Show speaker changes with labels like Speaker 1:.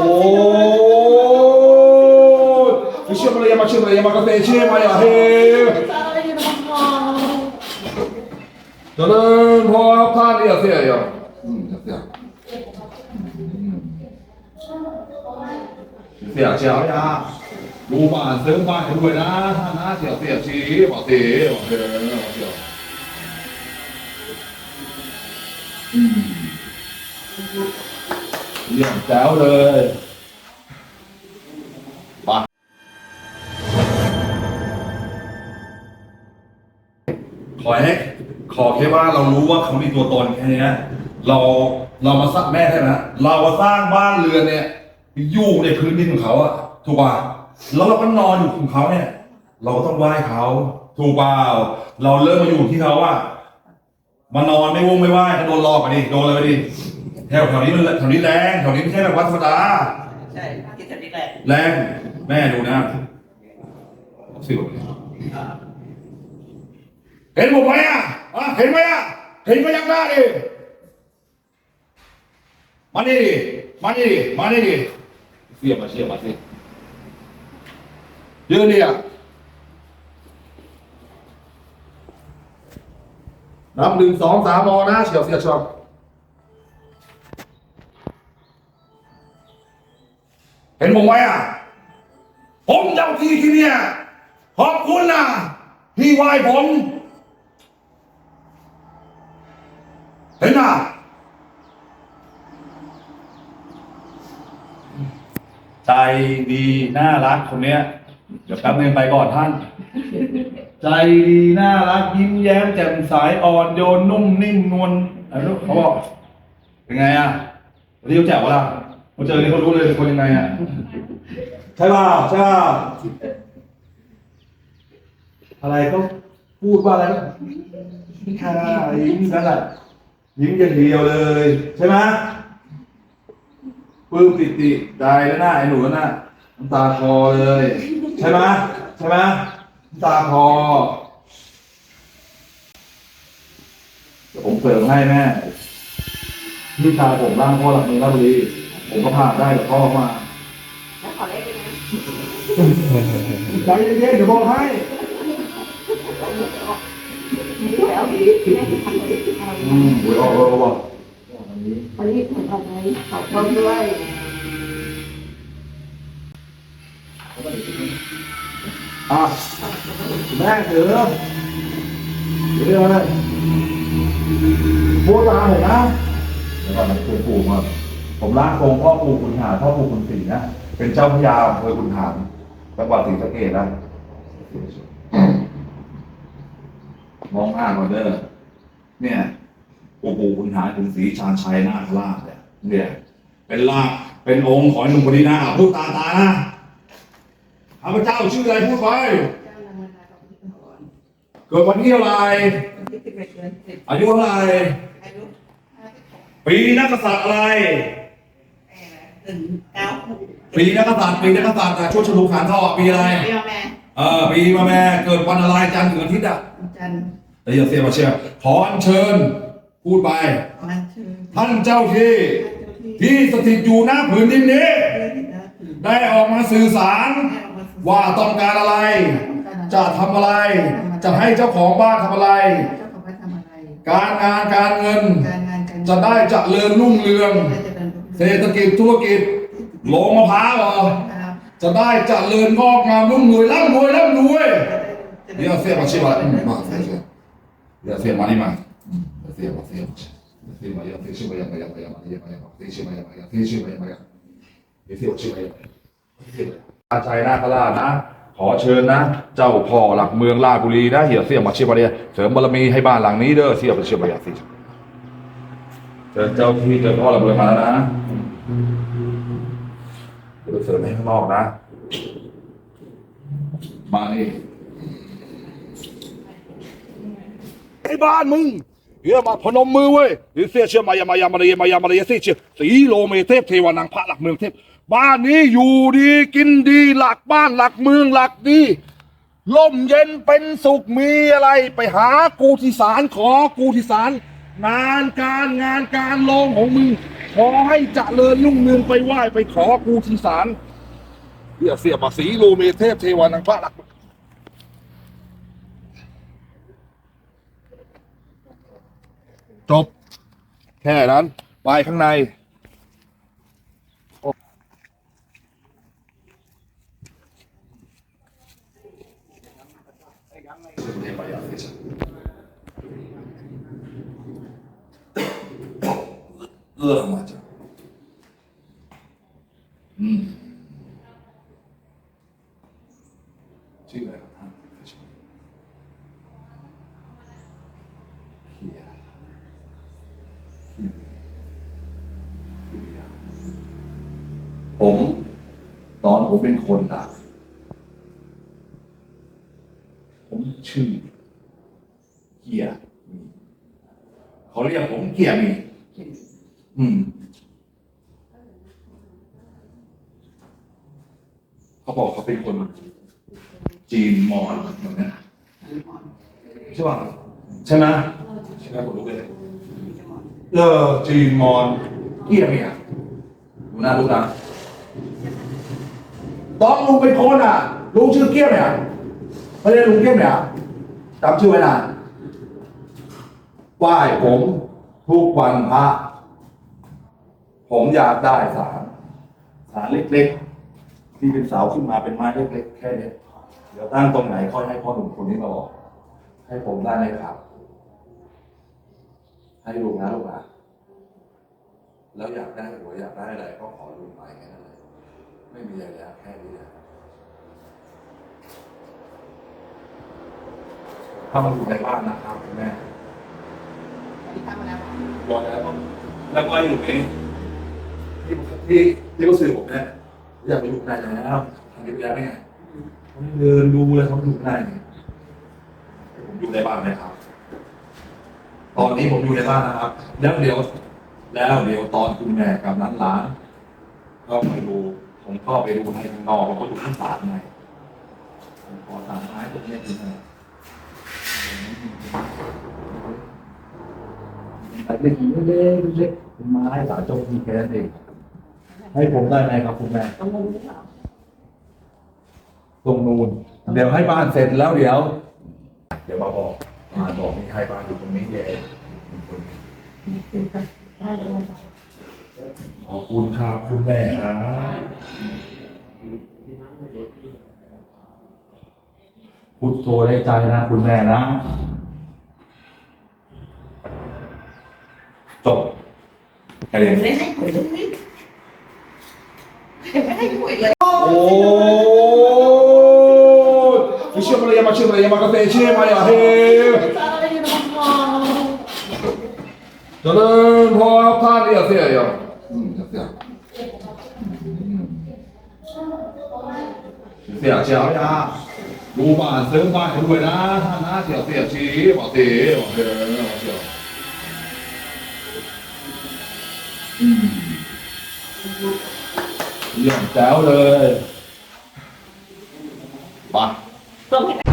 Speaker 1: โอ้ยเชื่อมาเลยมาเชื่อมาเลยมากาเตเชื่อมาอย่าเฮเจริญพรท่านอย่าเสียอย่าอืมอย่าเสียอืมเสียเชียวอย่าดูบ้านซื้อบ้านให้ด้วยนะท่านนะเสียเสียชีบอกเสียบอกเสียบอกเสียอืม เยี่ยมแจ๋วเลยไปขอให้ขอแค่ว่าเรารู้ว่าเขามีตัวตนแค่นี้เราเรามาสร้างแม่ใช่ไหมเรามาสร้างบ้านเรือนเนี่ยอยู่ในพื้นดินของเขาอะถูกป่ะแล้วเราก็นอนอยู่ของเขาเนี่ย เราก็ต้องไหว้เขาถูกเปล่าเราเริ่มมาอยู่ที่เขาอะมานอนไม่วงไม่ไหว้ก็โดนหลอกไปดิโดนอะไรไปดิ แถวแถวนี้มันแถวนี้แรงแถวนี้ไม่ใช่แบบวัดธรรมดา
Speaker 2: ใช่คิดแบบนี้แหละ
Speaker 1: แรงแม่ดูนะสิเห็นผมไหมอะอะเห็นไหมอะเห็นไหมยังหน้าดิมานี่ดิมานี่ดิมานี่ดิเสียบมาเสียบมาสิยืนดิอะนับหนึ่งสองสามมอนะเฉียวเสียบชอบ นผมไหมอะ ผมเจ้าที่ที่เนี่ยขอบคุณนะที่ไหว้ผม เห็นน่ะใจดีน่ารักคนเนี้ย เดี๋ยวแป๊บนึงไปก่อนท่าน ใจดีน่ารักยิ้มแย้มแจ่มใสอ่อนโยนนุ่มนิ่มนวลอะไรลูกเขาบอกเป็นไงอะเรียวแจ๋วล่ะ เจอนี่เขารู้เลยเป็นคนยังไงอะใช่ป่าใช่ป่าอะไรก็พูดว่าอะไรก็ค่ะยิ้มนั่นแหละยิ้มอย่างเดียวเลย ใช่ไหมปลื้มปิติใจแล้วหน้าไอ้หนูแล้วหน้าน้ำตาคอเลย ใช่ไหมใช่ไหมน้ำตาคอเดี๋ยวผมเสริมให้แม่พี่ชาผมร่างพ่อหลักเมืองราชบุรี ผมก็พาได้กับพ่อมา
Speaker 2: แล้วขอเลขได้ไหม
Speaker 1: ใจเย็นๆเดี๋ยวบอกให้
Speaker 2: แล้วดี
Speaker 1: อืมหวยออกแล้วบอก
Speaker 2: วันนี้ผมทำไงขอบคุณด้วย
Speaker 1: อะแม่ถือถือเรื่องอะไรพูดตามผมนะเดี๋ยวก่อนนะปู่ปู่มา ผมร่างทรงพ่อปู่คุณหารพ่อปู่คุณศรีนะเป็นเจ้าพระยาอำเภอคุณหารจังหวัดศรีสะเกษนะมองหน้าก่อนเด้อเนี่ยปู่ปู่คุณหารคุณศรีชาญชัยนาคราชเนี่ยเนี่ย เป็นลากเป็นองค์ของไอ้หนุ่มคนนี้นะอะพูดตาตานะข้าพเจ้าชื่ออะไรพูดไป
Speaker 2: เจ้านางมนาของพี่พร
Speaker 1: เกิดวันที่เท่าไหร
Speaker 2: วันที่สิบเอ็ดเดือนสิบ
Speaker 1: อายุเท่าไหร
Speaker 2: อายุห้าสิบหก
Speaker 1: ปีนักกษัตริย์อะไร
Speaker 2: หนึ่งเก้าหก
Speaker 1: ปีนักกษัตริย์ปีนักกษัตริย์อะช่วงฉลูขานทองอะปีอะไร
Speaker 2: เรียกแม่
Speaker 1: เออปีมาแม่เกิดวันอะไรจันทร์ถึงอาทิตย์อะ
Speaker 2: จันทร์
Speaker 1: แต่อย่าเสียมาเชียร์ขออัญเชิญพูดไป
Speaker 2: วันชื่อ
Speaker 1: ท่านเจ้าที่ ที่สถิตอยู่หน้าผืนดินนี้ ได้ออกมาสื่อสาร ว่าต้องการอะไร จะทำอะไร จะให้เจ้าของบ้านทำอะไร
Speaker 2: เจ้าของบ้านทำอะไร
Speaker 1: การงานการเงิน
Speaker 2: การงานการ
Speaker 1: จะได้เจริญรุ่งเรือง
Speaker 2: ได้จะ เป็น
Speaker 1: เศรษฐกิจธุรกิจโรงมะพร้าวเหรอ
Speaker 2: ครับ
Speaker 1: จะได้เจริญงอกงามรุ่งรวยร่ำรวยร่ำรวยเดี๋ยวเสียมาชิบะอืมมาเสียเสียเดี๋ยวเสียมานี่มาอืมเดี๋ยวเสียมาเสียมาเสียมาเดี๋ยวเสียชิบะยังไงยังไงยังไงยังไงเสียชิบะยังไงเสียชิบะยังไงเดี๋ยวเสียชิบะยังไงอาชัยนาคราชนะขอเชิญนะ เจ้าพ่อหลักเมืองราชบุรีนะเหี่ยเสียมาชิบะเนี่ยเสริมบารมีให้บ้านหลังนี้เด้อเสียมาชิบะยังเสียเชิญเจ้าที่เจ้าพ่อหลักเมืองมาแล้วนะ เดี๋ยวไปเสริมให้ข้างนอกนะ มานี่ไอ้บ้านมึงเฮียมาพนมมือเว้ยหรือเสียเชื่อมายามายามารยมายามารยเสียเชื่อสีโลเมเทพเทวานังพระหลักเมืองเทพ บ้านนี้อยู่ดีกินดีหลักบ้านหลักเมืองหลักดีล่มเย็นเป็นสุขมีอะไรไปหากูที่ศาลขอกูที่ศาลงานการงานการลงของมึง ขอให้เจริญรุ่งเรืองไปไหว้ไปขอกูที่ศาลเดี๋ยวเสียบสีโลเมเทพเทวานังพระรักจบ แค่นั้น ไปข้างใน เอื้อมาจากอืมชื่ออะไรครับท่านเฮียเฮี ยเฮียผมตอนผมเป็นคนอะผมชื่อเกียร์เขาเรียกผมเกียร์มี อืมเขาบอกเขาเป็นคน จีนมอญเหมือนกันใช่ป่ะใช่ไหมใช่ไหมผมรู้เลยเออจีนมอญเกี้ยเนี่ยดูนะดูนะตอนลุงเป็นคนอะลุงชื่อเกี้ยเนี่ยไม่ได้ลุงเกี้ยเนี่ยจำชื่อไว้นะไหว้ผมทุกวันพระ ผมอยากได้สารสารเล็กๆ ที่เป็นเสาขึ้นมาเป็นไม้เล็ก ๆ แค่เนี้ยเดี๋ยวตั้งตรงไหนค่อยให้พ่อหนุ่มคนนี้มาบอก ให้ผมได้ไหมครับ ให้ลูกนะลูกนะแล้วอยากได้หรืออยากได้อะไรก็ขอลุงไปแค่นั้นเลยไม่มีอะไรแล้วแค่นี้นะถ้ามันอยู่ในบ้านนะครับคุณแม่
Speaker 2: ทำมาแล้ว
Speaker 1: รอแล้วแล้วก็อยู่ใน ที่ที่ที่เขาสื่อผมเนี่ยอยากไปอยู่ในแล้วทำกิจกรรมได้ไงผมเดินดูเลยเขาอยู่ในผมอยู่ในบ้านไหมครับ ตอนนี้ผมอยู่ในบ้านนะครับ แล้วเดี๋ยว แล้วเดี๋ยวตอนคุณแม่กับนั้นหลานก็ไปดู ผมก็ไปดูให้ข้างนอกผมก็อยู่ข้างศาลไงผมขอสามไม้ตรงนี้คือไงเล็กๆเล็กๆเล็กๆเป็นไม้สาจงมีแค่นั้นเอง ให้ผมได้ไหมครับคุณแม่
Speaker 2: ต้องงงหรือเปล่า
Speaker 1: ตรงนูนเดี๋ยวให้บ้านเสร็จแล้วเดี๋ยว เดี๋ยวมาบอกมาบอกนี่ให้บ้านอยู่ตรงนี้เอง
Speaker 2: ได้เลย
Speaker 1: ขอบคุณครับคุณแม่ครับพุทโธได้ใจนะ คุณแม่นะ จบแค่นี้
Speaker 2: ไม่ให้หวยเลยไม่ให้ หวยเลย
Speaker 1: โอ้ยเชื่อมาเลยมาเชื่อมาเลยมากาแฟเชื่อมาอย่าเฮ้เจริญพรท่านอย่าเสียอย่าอื มอย่าเ